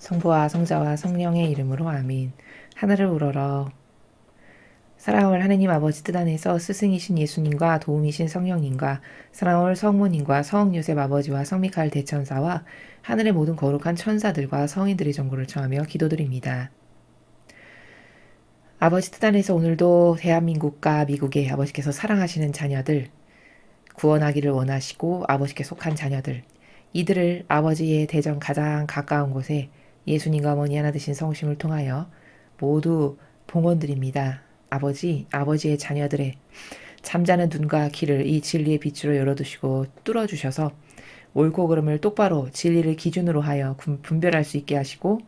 성부와 성자와 성령의 이름으로 아멘. 하늘을 우러러 사랑을 하느님 아버지 뜻 안에서 스승이신 예수님과 도움이신 성령님과 사랑을 성모님과 성 요셉 아버지와 성미카엘 대천사와 하늘의 모든 거룩한 천사들과 성인들의 정보를 청하며 기도드립니다. 아버지 뜻 안에서 오늘도 대한민국과 미국의 아버지께서 사랑하시는 자녀들 구원하기를 원하시고 아버지께 속한 자녀들 이들을 아버지의 대전 가장 가까운 곳에 예수님과 어머니 하나 되신 성심을 통하여 모두 봉헌드립니다. 아버지, 아버지의 자녀들의 잠자는 눈과 귀를 이 진리의 빛으로 열어두시고 뚫어주셔서 옳고 그름을 똑바로 진리를 기준으로 하여 군- 분별할 수 있게 하시고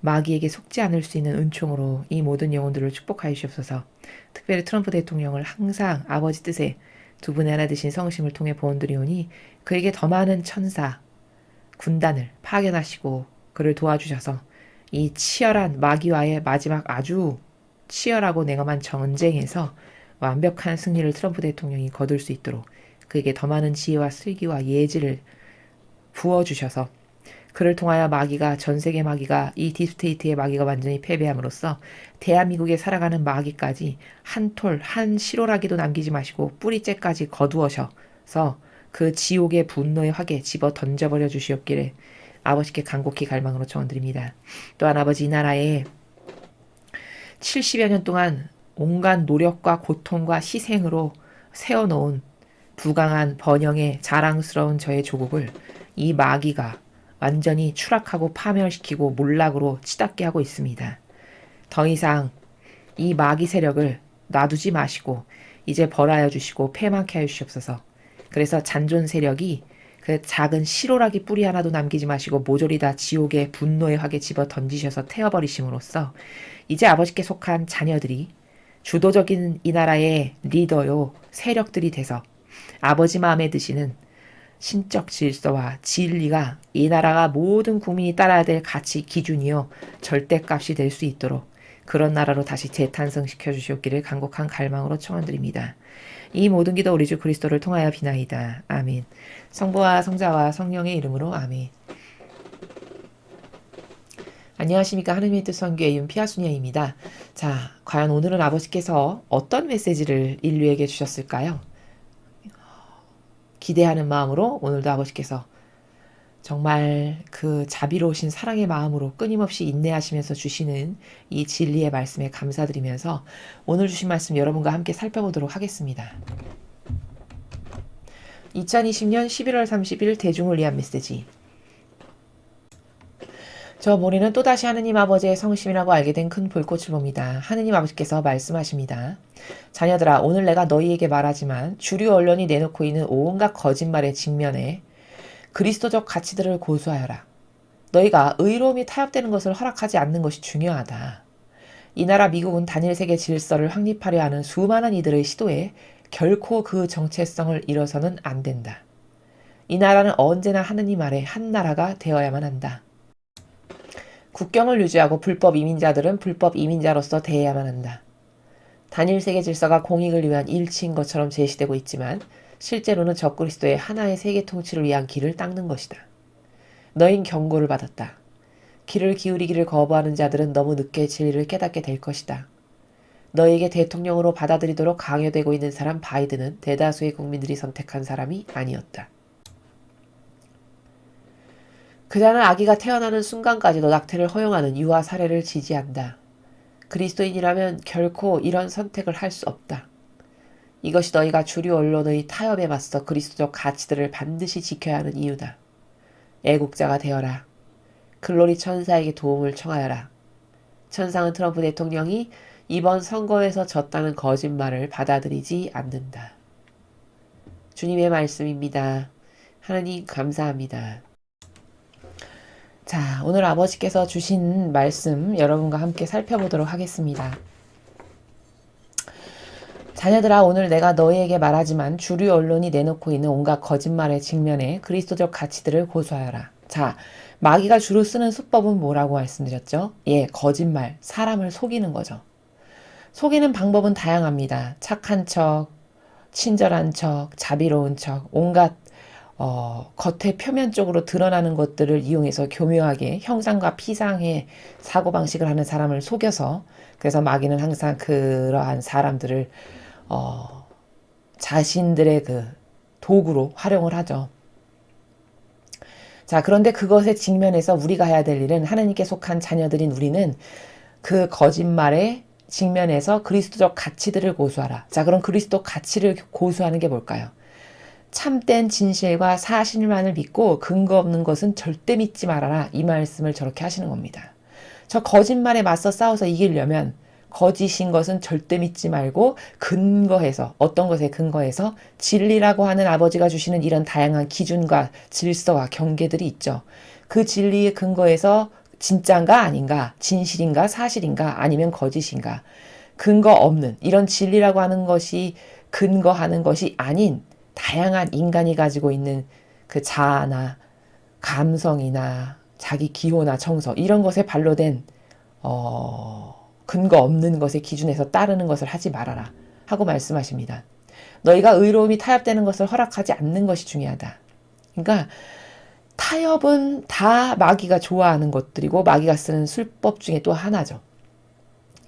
마귀에게 속지 않을 수 있는 은총으로 이 모든 영혼들을 축복하여 주옵소서. 특별히 트럼프 대통령을 항상 아버지 뜻에 두 분의 하나 되신 성심을 통해 보온드리오니 그에게 더 많은 천사, 군단을 파견하시고 그를 도와주셔서 이 치열한 마귀와의 마지막 아주 치열하고 냉엄한 전쟁에서 완벽한 승리를 트럼프 대통령이 거둘 수 있도록 그에게 더 많은 지혜와 슬기와 예지를 부어주셔서 그를 통하여 마귀가 전 세계 마귀가 이 딥스테이트의 마귀가 완전히 패배함으로써 대한민국에 살아가는 마귀까지 한 톨, 한 시로라기도 남기지 마시고 뿌리째까지 거두어셔서 그 지옥의 분노의 화게 집어 던져버려 주시옵기를 아버지께 간곡히 갈망으로 청원드립니다. 또한 아버지 이 나라에 70여 년 동안 온갖 노력과 고통과 희생으로 세워놓은 부강한 번영의 자랑스러운 저의 조국을 이 마귀가 완전히 추락하고 파멸시키고 몰락으로 치닫게 하고 있습니다. 더 이상 이 마귀 세력을 놔두지 마시고 이제 벌하여 주시고 패망케 하여 주시옵소서. 그래서 잔존 세력이 그 작은 시로라기 뿌리 하나도 남기지 마시고 모조리 다 지옥의 분노의 화게 집어 던지셔서 태워버리심으로써 이제 아버지께 속한 자녀들이 주도적인 이 나라의 리더요 세력들이 돼서 아버지 마음에 드시는 신적 질서와 진리가 이 나라가 모든 국민이 따라야 될 가치 기준이요 절대값이 될 수 있도록 그런 나라로 다시 재탄생시켜 주시옵기를 간곡한 갈망으로 청원드립니다. 이 모든 기도 우리 주 그리스도를 통하여 비나이다. 아멘. 성부와 성자와 성령의 이름으로 아멘. 안녕하십니까 하느님의 뜻 선교의 윤피아수녀입니다. 자, 과연 오늘은 아버지께서 어떤 메시지를 인류에게 주셨을까요? 기대하는 마음으로 오늘도 아버지께서 정말 그 자비로우신 사랑의 마음으로 끊임없이 인내하시면서 주시는 이 진리의 말씀에 감사드리면서 오늘 주신 말씀 여러분과 함께 살펴보도록 하겠습니다. 2020년 11월 30일 대중을 위한 메시지. 저 모리는 또다시 하느님 아버지의 성심이라고 알게 된 큰 불꽃을 봅니다. 하느님 아버지께서 말씀하십니다. 자녀들아, 오늘 내가 너희에게 말하지만 주류 언론이 내놓고 있는 온갖 거짓말의 직면에 그리스도적 가치들을 고수하여라. 너희가 의로움이 타협되는 것을 허락하지 않는 것이 중요하다. 이 나라 미국은 단일 세계 질서를 확립하려 하는 수많은 이들의 시도에 결코 그 정체성을 잃어서는 안 된다. 이 나라는 언제나 하느님 아래 한 나라가 되어야만 한다. 국경을 유지하고 불법 이민자들은 불법 이민자로서 대해야만 한다. 단일 세계 질서가 공익을 위한 일치인 것처럼 제시되고 있지만 실제로는 적그리스도의 하나의 세계 통치를 위한 길을 닦는 것이다. 너흰 경고를 받았다. 귀를 기울이기를 거부하는 자들은 너무 늦게 진리를 깨닫게 될 것이다. 너에게 대통령으로 받아들이도록 강요되고 있는 사람 바이든은 대다수의 국민들이 선택한 사람이 아니었다. 그자는 아기가 태어나는 순간까지도 낙태를 허용하는 유아 사례를 지지한다. 그리스도인이라면 결코 이런 선택을 할 수 없다. 이것이 너희가 주류 언론의 타협에 맞서 그리스도적 가치들을 반드시 지켜야 하는 이유다. 애국자가 되어라. 글로리 천사에게 도움을 청하여라. 천상은 트럼프 대통령이 이번 선거에서 졌다는 거짓말을 받아들이지 않는다. 주님의 말씀입니다. 하나님 감사합니다. 자, 오늘 아버지께서 주신 말씀 여러분과 함께 살펴보도록 하겠습니다. 자녀들아 오늘 내가 너희에게 말하지만 주류 언론이 내놓고 있는 온갖 거짓말의 직면에 그리스도적 가치들을 고수하여라. 자, 마귀가 주로 쓰는 수법은 뭐라고 말씀드렸죠? 예, 거짓말, 사람을 속이는 거죠. 속이는 방법은 다양합니다. 착한 척, 친절한 척, 자비로운 척, 온갖 어, 겉에 표면적으로 드러나는 것들을 이용해서 교묘하게 형상과 피상의 사고방식을 하는 사람을 속여서 그래서 마귀는 항상 그러한 사람들을 어, 자신들의 그 도구로 활용을 하죠. 자, 그런데 그것에 직면해서 우리가 해야 될 일은 하나님께 속한 자녀들인 우리는 그 거짓말에 직면해서 그리스도적 가치들을 고수하라. 자, 그럼 그리스도 가치를 고수하는 게 뭘까요? 참된 진실과 사실만을 믿고 근거 없는 것은 절대 믿지 말아라. 이 말씀을 저렇게 하시는 겁니다. 저 거짓말에 맞서 싸워서 이기려면 거짓인 것은 절대 믿지 말고 근거해서 어떤 것에 근거해서 진리라고 하는 아버지가 주시는 이런 다양한 기준과 질서와 경계들이 있죠. 그 진리의 근거에서 진짜인가 아닌가, 진실인가 사실인가 아니면 거짓인가 근거 없는 이런 진리라고 하는 것이 근거하는 것이 아닌 다양한 인간이 가지고 있는 그 자아나 감성이나 자기 기호나 정서 이런 것에 발로된 어, 근거 없는 것의 기준에서 따르는 것을 하지 말아라 하고 말씀하십니다. 너희가 의로움이 타협되는 것을 허락하지 않는 것이 중요하다. 그러니까 타협은 다 마귀가 좋아하는 것들이고 마귀가 쓰는 술법 중에 또 하나죠.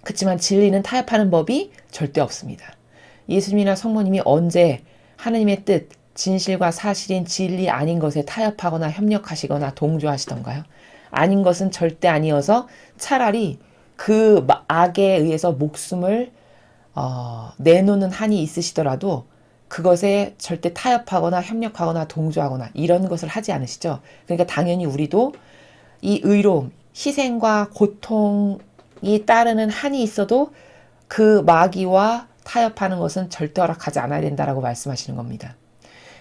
그렇지만 진리는 타협하는 법이 절대 없습니다. 예수님이나 성모님이 언제 하나님의 뜻, 진실과 사실인 진리 아닌 것에 타협하거나 협력하시거나 동조하시던가요? 아닌 것은 절대 아니어서 차라리 그 악에 의해서 목숨을 어, 내놓는 한이 있으시더라도 그것에 절대 타협하거나 협력하거나 동조하거나 이런 것을 하지 않으시죠. 그러니까 당연히 우리도 이 의로움, 희생과 고통이 따르는 한이 있어도 그 마귀와 타협하는 것은 절대 허락하지 않아야 된다라고 말씀하시는 겁니다.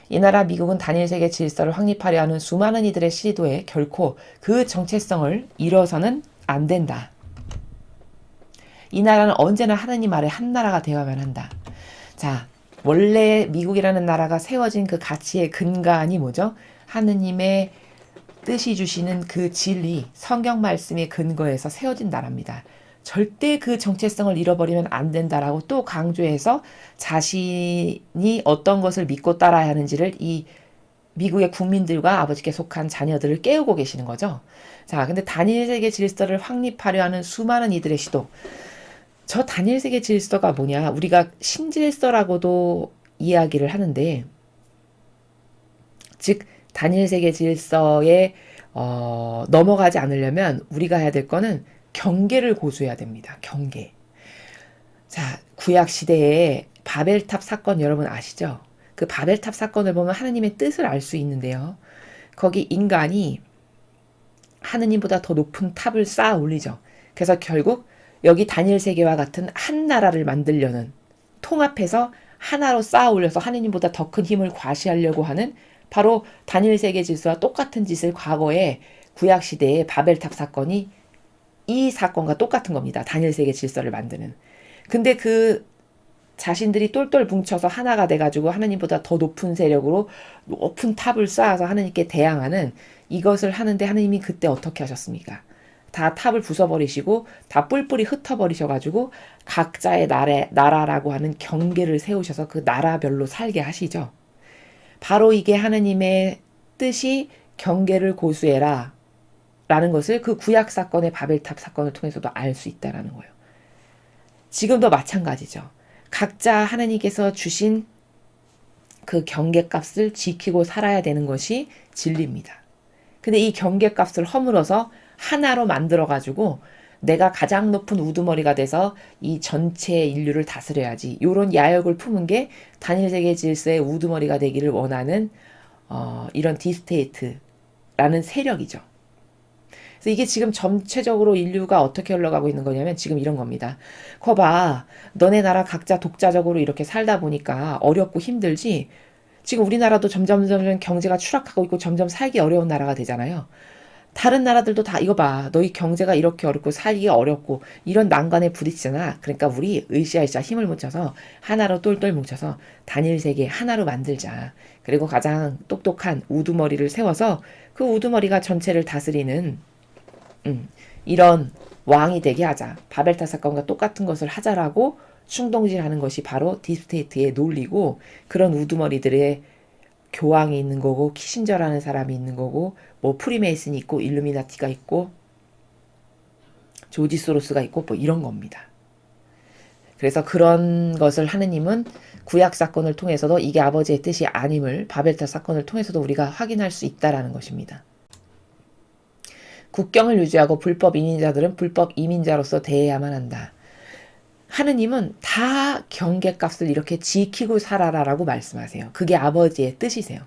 이 나라 미국은 단일 세계 질서를 확립하려 하는 수많은 이들의 시도에 결코 그 정체성을 잃어서는 안 된다. 이 나라는 언제나 하느님 아래 한 나라가 되어야만 한다. 자, 원래 미국이라는 나라가 세워진 그 가치의 근간이 뭐죠? 하느님의 뜻이 주시는 그 진리, 성경 말씀의 근거에서 세워진 나라입니다. 절대 그 정체성을 잃어버리면 안 된다라고 또 강조해서 자신이 어떤 것을 믿고 따라야 하는지를 이 미국의 국민들과 아버지께 속한 자녀들을 깨우고 계시는 거죠. 자, 근데 단일 세계 질서를 확립하려 하는 수많은 이들의 시도. 저 단일 세계 질서가 뭐냐? 우리가 신질서라고도 이야기를 하는데, 즉 단일 세계 질서에 어, 넘어가지 않으려면 우리가 해야 될 거는 경계를 고수해야 됩니다. 경계. 자, 구약 시대에 바벨탑 사건 여러분 아시죠? 그 바벨탑 사건을 보면 하나님의 뜻을 알 수 있는데요. 거기 인간이 하느님보다 더 높은 탑을 쌓아 올리죠. 그래서 결국 여기 단일 세계와 같은 한 나라를 만들려는 통합해서 하나로 쌓아 올려서 하느님보다 더 큰 힘을 과시하려고 하는 바로 단일 세계 질서와 똑같은 짓을 과거에 구약 시대의 바벨탑 사건이 이 사건과 똑같은 겁니다. 단일 세계 질서를 만드는. 근데 그 자신들이 똘똘 뭉쳐서 하나가 돼가지고 하나님보다 더 높은 세력으로 높은 탑을 쌓아서 하나님께 대항하는 이것을 하는데 하나님이 그때 어떻게 하셨습니까? 다 탑을 부숴버리시고 다 뿔뿔이 흩어버리셔가지고 각자의 나라, 나라라고 하는 경계를 세우셔서 그 나라별로 살게 하시죠. 바로 이게 하나님의 뜻이 경계를 고수해라 라는 것을 그 구약 사건의 바벨탑 사건을 통해서도 알 수 있다라는 거예요. 지금도 마찬가지죠. 각자 하나님께서 주신 그 경계값을 지키고 살아야 되는 것이 진리입니다. 근데 이 경계값을 허물어서 하나로 만들어 가지고 내가 가장 높은 우두머리가 돼서 이 전체 인류를 다스려야지. 요런 야욕을 품은 게 단일 세계 질서의 우두머리가 되기를 원하는 어, 이런 디스테이트라는 세력이죠. 그래서 이게 지금 전체적으로 인류가 어떻게 흘러가고 있는 거냐면 지금 이런 겁니다. 거봐, 너네 나라 각자 독자적으로 이렇게 살다 보니까 어렵고 힘들지. 지금 우리나라도 점점 점점 경제가 추락하고 있고 점점 살기 어려운 나라가 되잖아요. 다른 나라들도 다 이거 봐. 너희 경제가 이렇게 어렵고 살기 어렵고 이런 난관에 부딪히잖아. 그러니까 우리 으쌰으쌰 힘을 묻혀서 하나로 똘똘 뭉쳐서 단일 세계 하나로 만들자. 그리고 가장 똑똑한 우두머리를 세워서 그 우두머리가 전체를 다스리는 음, 이런 왕이 되게 하자. 바벨타 사건과 똑같은 것을 하자라고 충동질하는 것이 바로 디스테이트의 논리고 그런 우두머리들의 교황이 있는 거고 키신저라는 사람이 있는 거고 뭐 프리메이슨이 있고 일루미나티가 있고 조지 소로스가 있고 뭐 이런 겁니다. 그래서 그런 것을 하느님은 구약 사건을 통해서도 이게 아버지의 뜻이 아님을 바벨탑 사건을 통해서도 우리가 확인할 수 있다라는 것입니다. 국경을 유지하고 불법 이민자들은 불법 이민자로서 대해야만 한다. 하느님은 다 경계값을 이렇게 지키고 살아라라고 말씀하세요. 그게 아버지의 뜻이세요.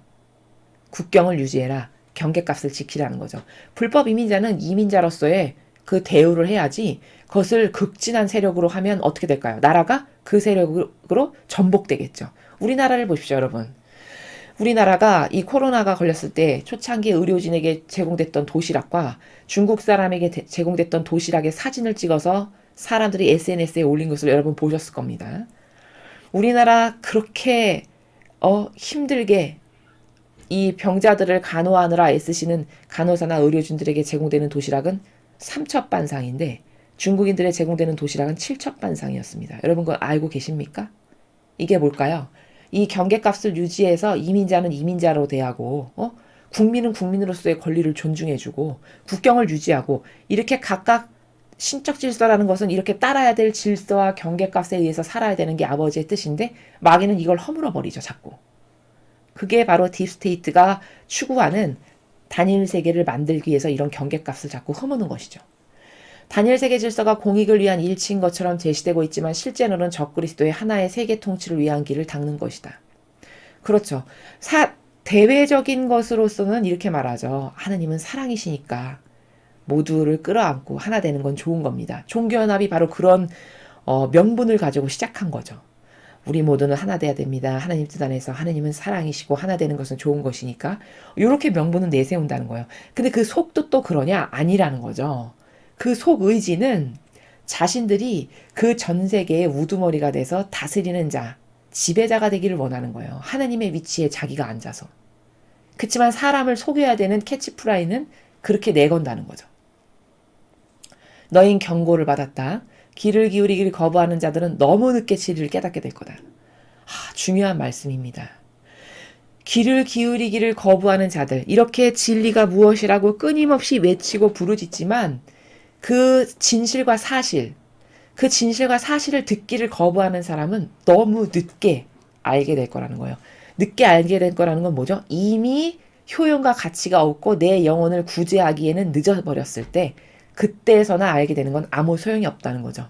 국경을 유지해라. 경계값을 지키라는 거죠. 불법 이민자는 이민자로서의 그 대우를 해야지 그것을 극진한 세력으로 하면 어떻게 될까요? 나라가 그 세력으로 전복되겠죠. 우리나라를 보십시오, 여러분. 우리나라가 이 코로나가 걸렸을 때 초창기 의료진에게 제공됐던 도시락과 중국 사람에게 대- 제공됐던 도시락의 사진을 찍어서 사람들이 SNS에 올린 것을 여러분 보셨을 겁니다. 우리나라 그렇게 어 힘들게 이 병자들을 간호하느라 애쓰시는 간호사나 의료진들에게 제공되는 도시락은 삼첩반상인데 중국인들에 제공되는 도시락은 칠첩반상이었습니다. 여러분 그거 알고 계십니까? 이게 뭘까요? 이 경계값을 유지해서 이민자는 이민자로 대하고 어? 국민은 국민으로서의 권리를 존중해주고 국경을 유지하고 이렇게 각각 신적 질서라는 것은 이렇게 따라야 될 질서와 경계값에 의해서 살아야 되는 게 아버지의 뜻인데 마귀는 이걸 허물어 버리죠 자꾸. 그게 바로 딥스테이트가 추구하는 단일 세계를 만들기 위해서 이런 경계값을 자꾸 허무는 것이죠. 단일 세계 질서가 공익을 위한 일치인 것처럼 제시되고 있지만 실제로는 적그리스도의 하나의 세계 통치를 위한 길을 닦는 것이다. 그렇죠. 사, 대외적인 것으로서는 이렇게 말하죠. 하느님은 사랑이시니까 모두를 끌어안고 하나 되는 건 좋은 겁니다. 종교연합이 바로 그런 어, 명분을 가지고 시작한 거죠. 우리 모두는 하나 돼야 됩니다. 하나님 뜻 안에서 하나님은 사랑이시고 하나 되는 것은 좋은 것이니까 이렇게 명분은 내세운다는 거예요. 근데 그 속도 또 그러냐? 아니라는 거죠. 그 속 의지는 자신들이 그 전 세계의 우두머리가 돼서 다스리는 자, 지배자가 되기를 원하는 거예요. 하나님의 위치에 자기가 앉아서. 그렇지만 사람을 속여야 되는 캐치프라이는 그렇게 내건다는 거죠. 너인 경고를 받았다. 귀를 기울이기를 거부하는 자들은 너무 늦게 진리를 깨닫게 될 거다. 아, 중요한 말씀입니다. 귀를 기울이기를 거부하는 자들, 이렇게 진리가 무엇이라고 끊임없이 외치고 부르짖지만 그 진실과 사실, 그 진실과 사실을 듣기를 거부하는 사람은 너무 늦게 알게 될 거라는 거예요. 늦게 알게 될 거라는 건 뭐죠? 이미 효용과 가치가 없고 내 영혼을 구제하기에는 늦어버렸을 때 그때서나 알게 되는 건 아무 소용이 없다는 거죠.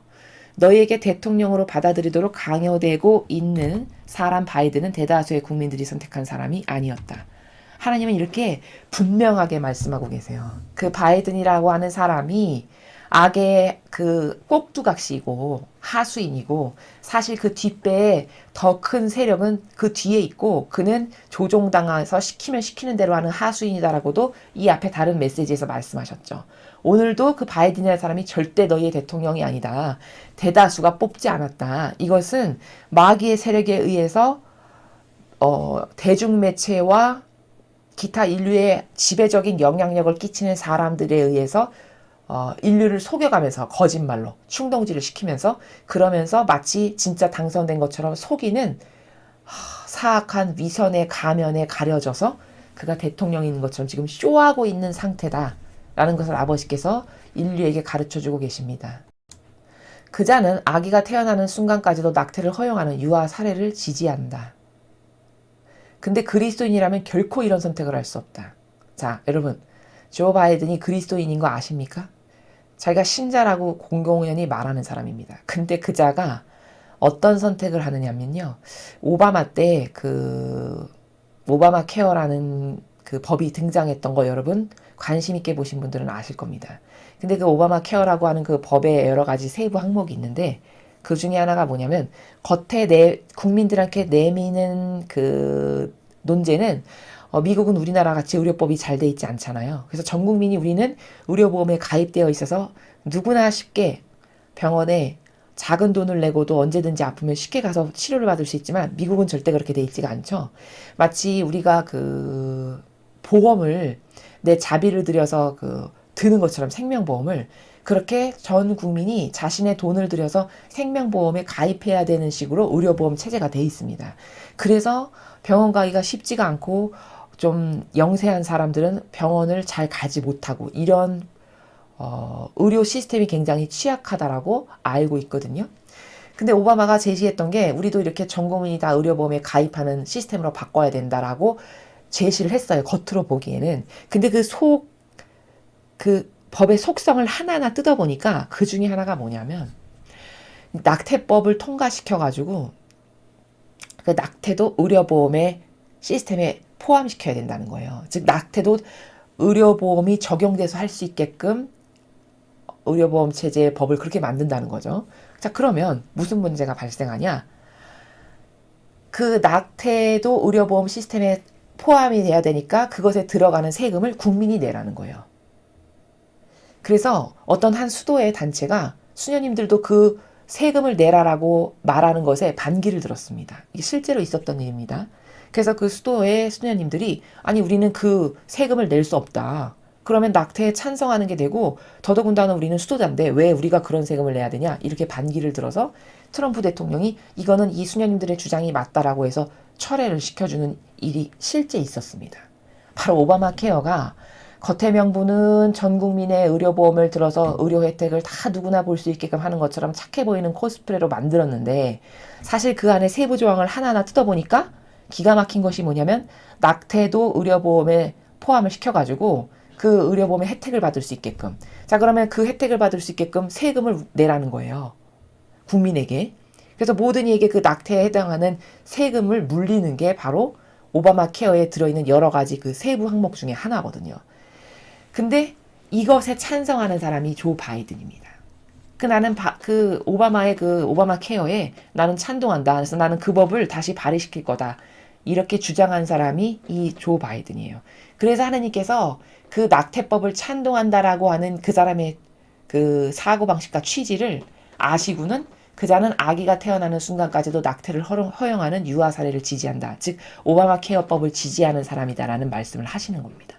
너희에게 대통령으로 받아들이도록 강요되고 있는 사람 바이든은 대다수의 국민들이 선택한 사람이 아니었다. 하나님은 이렇게 분명하게 말씀하고 계세요. 그 바이든이라고 하는 사람이 악의 그 꼭두각시이고 하수인이고 사실 그 뒷배에 더 큰 세력은 그 뒤에 있고 그는 조종당해서 시키면 시키는 대로 하는 하수인이다라고도 이 앞에 다른 메시지에서 말씀하셨죠. 오늘도 그 바이든이라는 사람이 절대 너희의 대통령이 아니다. 대다수가 뽑지 않았다. 이것은 마귀의 세력에 의해서 어, 대중매체와 기타 인류의 지배적인 영향력을 끼치는 사람들에 의해서 어, 인류를 속여가면서 거짓말로 충동질을 시키면서 그러면서 마치 진짜 당선된 것처럼 속이는 하, 사악한 위선의 가면에 가려져서 그가 대통령인 것처럼 지금 쇼하고 있는 상태다. 라는 것을 아버지께서 인류에게 가르쳐 주고 계십니다. 그 자는 아기가 태어나는 순간까지도 낙태를 허용하는 유아 사례를 지지한다. 근데 그리스도인이라면 결코 이런 선택을 할 수 없다. 자, 여러분. 조 바이든이 그리스도인인 거 아십니까? 자기가 신자라고 공공연히 말하는 사람입니다. 근데 그 자가 어떤 선택을 하느냐면요. 오바마 때 그 오바마 케어라는 그 법이 등장했던 거 여러분 관심 있게 보신 분들은 아실 겁니다. 근데 그 오바마 케어라고 하는 그 법의 여러 가지 세부 항목이 있는데 그 중에 하나가 뭐냐면 겉에 내 국민들한테 내미는 그 논제는 어, 미국은 우리나라 같이 의료법이 잘 돼 있지 않잖아요. 그래서 전 국민이 우리는 의료보험에 가입되어 있어서 누구나 쉽게 병원에 작은 돈을 내고도 언제든지 아프면 쉽게 가서 치료를 받을 수 있지만 미국은 절대 그렇게 돼 있지가 않죠. 마치 우리가 그 보험을 내 자비를 들여서 그 드는 것처럼 생명보험을 그렇게 전 국민이 자신의 돈을 들여서 생명보험에 가입해야 되는 식으로 의료보험 체제가 돼 있습니다. 그래서 병원 가기가 쉽지가 않고 좀 영세한 사람들은 병원을 잘 가지 못하고 이런 어, 의료 시스템이 굉장히 취약하다라고 알고 있거든요. 근데 오바마가 제시했던 게 우리도 이렇게 전 국민이 다 의료보험에 가입하는 시스템으로 바꿔야 된다라고 제시를 했어요. 겉으로 보기에는. 근데 그 속, 그 법의 속성을 하나하나 뜯어보니까 그 중에 하나가 뭐냐면 낙태법을 통과시켜가지고 그 낙태도 의료보험의 시스템에 포함시켜야 된다는 거예요. 즉, 낙태도 의료보험이 적용돼서 할 수 있게끔 의료보험 체제의 법을 그렇게 만든다는 거죠. 자, 그러면 무슨 문제가 발생하냐? 그 낙태도 의료보험 시스템에 포함이 돼야 되니까 그것에 들어가는 세금을 국민이 내라는 거예요. 그래서 어떤 한 수도의 단체가 수녀님들도 그 세금을 내라라고 말하는 것에 반기를 들었습니다. 이게 실제로 있었던 일입니다. 그래서 그 수도의 수녀님들이 아니 우리는 그 세금을 낼 수 없다. 그러면 낙태에 찬성하는 게 되고 더더군다나 우리는 수도자인데 왜 우리가 그런 세금을 내야 되냐 이렇게 반기를 들어서 트럼프 대통령이 이거는 이 수녀님들의 주장이 맞다라고 해서 철회를 시켜주는 일이 실제 있었습니다. 바로 오바마 케어가 겉의 명분은 전 국민의 의료보험을 들어서 의료 혜택을 다 누구나 볼 수 있게끔 하는 것처럼 착해 보이는 코스프레로 만들었는데 사실 그 안에 세부 조항을 하나하나 뜯어보니까 기가 막힌 것이 뭐냐면 낙태도 의료보험에 포함을 시켜가지고 그 의료보험의 혜택을 받을 수 있게끔 자 그러면 그 혜택을 받을 수 있게끔 세금을 내라는 거예요 국민에게 그래서 모든 이에게 그 낙태에 해당하는 세금을 물리는 게 바로 오바마 케어에 들어있는 여러 가지 그 세부 항목 중에 하나거든요. 근데 이것에 찬성하는 사람이 조 바이든입니다. 그 나는 바, 그 오바마의 그 오바마 케어에 나는 찬동한다. 그래서 나는 그 법을 다시 발의시킬 거다. 이렇게 주장한 사람이 이 조 바이든이에요. 그래서 하나님께서 그 낙태법을 찬동한다라고 하는 그 사람의 그 사고 방식과 취지를 아시고는 그자는 아기가 태어나는 순간까지도 낙태를 허용하는 유아 사례를 지지한다. 즉 오바마 케어법을 지지하는 사람이다라는 말씀을 하시는 겁니다.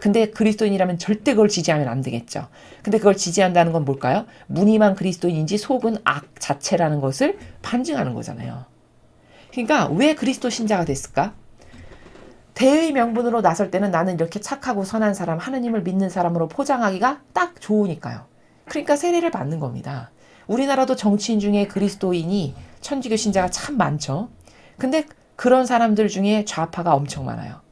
근데 그리스도인이라면 절대 그걸 지지하면 안 되겠죠. 근데 그걸 지지한다는 건 뭘까요? 무늬만 그리스도인인지 속은 악 자체라는 것을 판증하는 거잖아요. 그러니까 왜 그리스도 신자가 됐을까? 대의 명분으로 나설 때는 나는 이렇게 착하고 선한 사람, 하느님을 믿는 사람으로 포장하기가 딱 좋으니까요. 그러니까 세례를 받는 겁니다. 우리나라도 정치인 중에 그리스도인이 천주교 신자가 참 많죠. 근데 그런 사람들 중에 좌파가 엄청 많아요.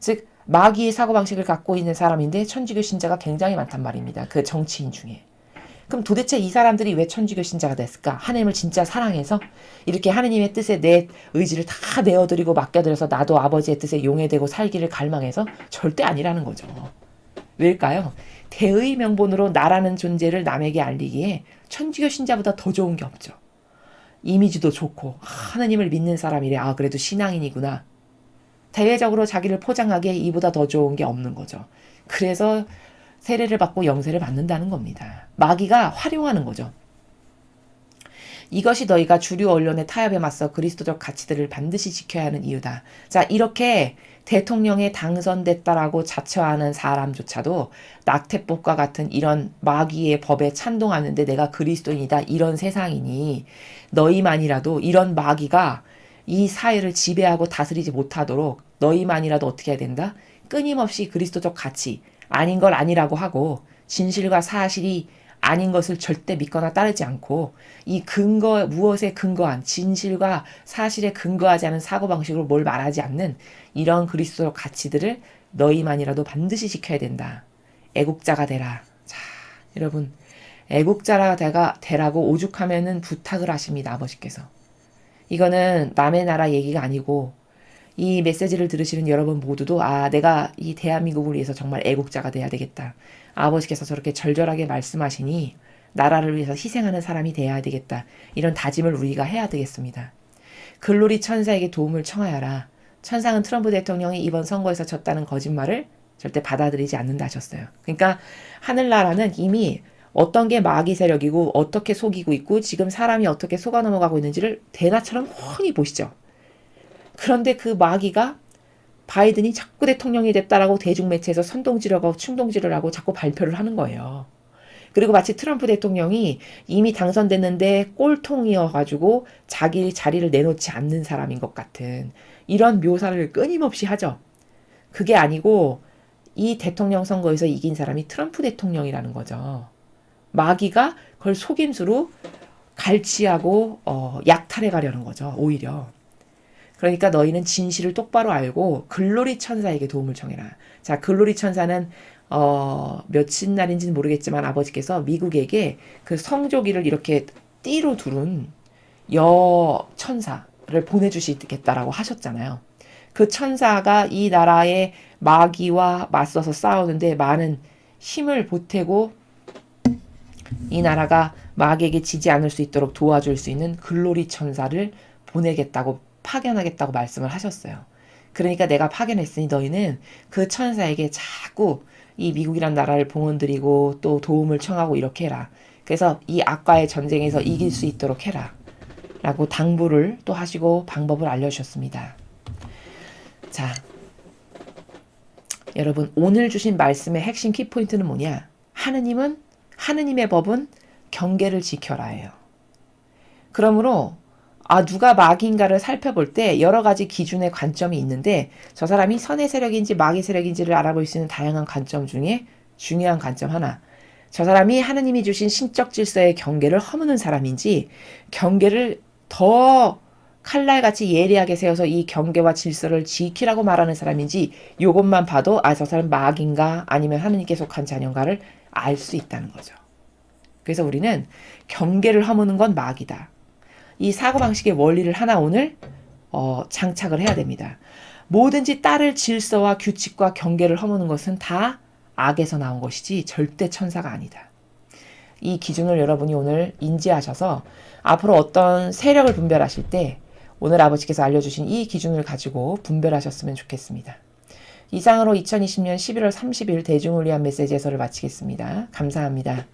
즉 마귀의 사고방식을 갖고 있는 사람인데 천주교 신자가 굉장히 많단 말입니다. 그 정치인 중에. 그럼 도대체 이 사람들이 왜 천주교 신자가 됐을까? 하나님을 진짜 사랑해서 이렇게 하느님의 뜻에 내 의지를 다 내어드리고 맡겨드려서 나도 아버지의 뜻에 용해되고 살기를 갈망해서 절대 아니라는 거죠. 왜일까요? 대의 명분으로 나라는 존재를 남에게 알리기에 천주교 신자보다 더 좋은 게 없죠. 이미지도 좋고 하느님을 믿는 사람이래. 아 그래도 신앙인이구나. 대외적으로 자기를 포장하기에 이보다 더 좋은 게 없는 거죠. 그래서 세례를 받고 영세를 받는다는 겁니다. 마귀가 활용하는 거죠. 이것이 너희가 주류 언론의 타협에 맞서 그리스도적 가치들을 반드시 지켜야 하는 이유다. 자, 이렇게 대통령에 당선됐다라고 자처하는 사람조차도 낙태법과 같은 이런 마귀의 법에 찬동하는데 내가 그리스도인이다. 이런 세상이니 너희만이라도 이런 마귀가 이 사회를 지배하고 다스리지 못하도록 너희만이라도 어떻게 해야 된다? 끊임없이 그리스도적 가치, 아닌 걸 아니라고 하고 진실과 사실이 아닌 것을 절대 믿거나 따르지 않고 이 근거 무엇에 근거한 진실과 사실에 근거하지 않은 사고 방식으로 뭘 말하지 않는 이런 그리스도적 가치들을 너희만이라도 반드시 지켜야 된다. 애국자가 되라. 자, 여러분 애국자가 되가 되라고 오죽하면은 부탁을 하십니다. 아버지께서. 이거는 남의 나라 얘기가 아니고 이 메시지를 들으시는 여러분 모두도 아 내가 이 대한민국을 위해서 정말 애국자가 돼야 되겠다. 아버지께서 저렇게 절절하게 말씀하시니 나라를 위해서 희생하는 사람이 돼야 되겠다. 이런 다짐을 우리가 해야 되겠습니다. 글로리 천사에게 도움을 청하여라. 천상은 트럼프 대통령이 이번 선거에서 졌다는 거짓말을 절대 받아들이지 않는다 하셨어요. 그러니까 하늘나라는 이미 어떤 게 마귀 세력이고 어떻게 속이고 있고 지금 사람이 어떻게 속아 넘어가고 있는지를 대나처럼 훤히 보시죠. 그런데 그 마귀가 바이든이 자꾸 대통령이 됐다라고 대중매체에서 선동지르고 충동지를 하고 자꾸 발표를 하는 거예요. 그리고 마치 트럼프 대통령이 이미 당선됐는데 꼴통이어가지고 자기 자리를 내놓지 않는 사람인 것 같은 이런 묘사를 끊임없이 하죠. 그게 아니고 이 대통령 선거에서 이긴 사람이 트럼프 대통령이라는 거죠. 마귀가 그걸 속임수로 갈취하고 어, 약탈해 가려는 거죠. 오히려. 그러니까 너희는 진실을 똑바로 알고 글로리 천사에게 도움을 청해라. 자, 글로리 천사는 어, 며칠 날인지는 모르겠지만 아버지께서 미국에게 그 성조기를 이렇게 띠로 두른 여 천사를 보내주시겠다라고 하셨잖아요. 그 천사가 이 나라의 마귀와 맞서서 싸우는데 많은 힘을 보태고 이 나라가 마귀에게 지지 않을 수 있도록 도와줄 수 있는 글로리 천사를 보내겠다고 파견하겠다고 말씀을 하셨어요. 그러니까 내가 파견했으니 너희는 그 천사에게 자꾸 이 미국이란 나라를 봉헌드리고 또 도움을 청하고 이렇게 해라. 그래서 이 악과의 전쟁에서 이길 수 있도록 해라. 라고 당부를 또 하시고 방법을 알려주셨습니다. 자, 여러분 오늘 주신 말씀의 핵심 키포인트는 뭐냐? 하느님은 하느님의 법은 경계를 지켜라예요. 그러므로 아 누가 마귀인가를 살펴볼 때 여러 가지 기준의 관점이 있는데 저 사람이 선의 세력인지 마귀 세력인지를 알아볼 수 있는 다양한 관점 중에 중요한 관점 하나. 저 사람이 하느님이 주신 신적 질서의 경계를 허무는 사람인지 경계를 더 칼날같이 예리하게 세워서 이 경계와 질서를 지키라고 말하는 사람인지 이것만 봐도 아 저 사람 마귀인가 아니면 하느님께 속한 자녀인가를 알 수 있다는 거죠. 그래서 우리는 경계를 허무는 건 마귀다. 이 사고방식의 원리를 하나 오늘 어, 장착을 해야 됩니다. 뭐든지 따를 질서와 규칙과 경계를 허무는 것은 다 악에서 나온 것이지 절대 천사가 아니다. 이 기준을 여러분이 오늘 인지하셔서 앞으로 어떤 세력을 분별하실 때 오늘 아버지께서 알려주신 이 기준을 가지고 분별하셨으면 좋겠습니다. 이상으로 2020년 11월 30일 대중을 위한 메시지 해설을 마치겠습니다. 감사합니다.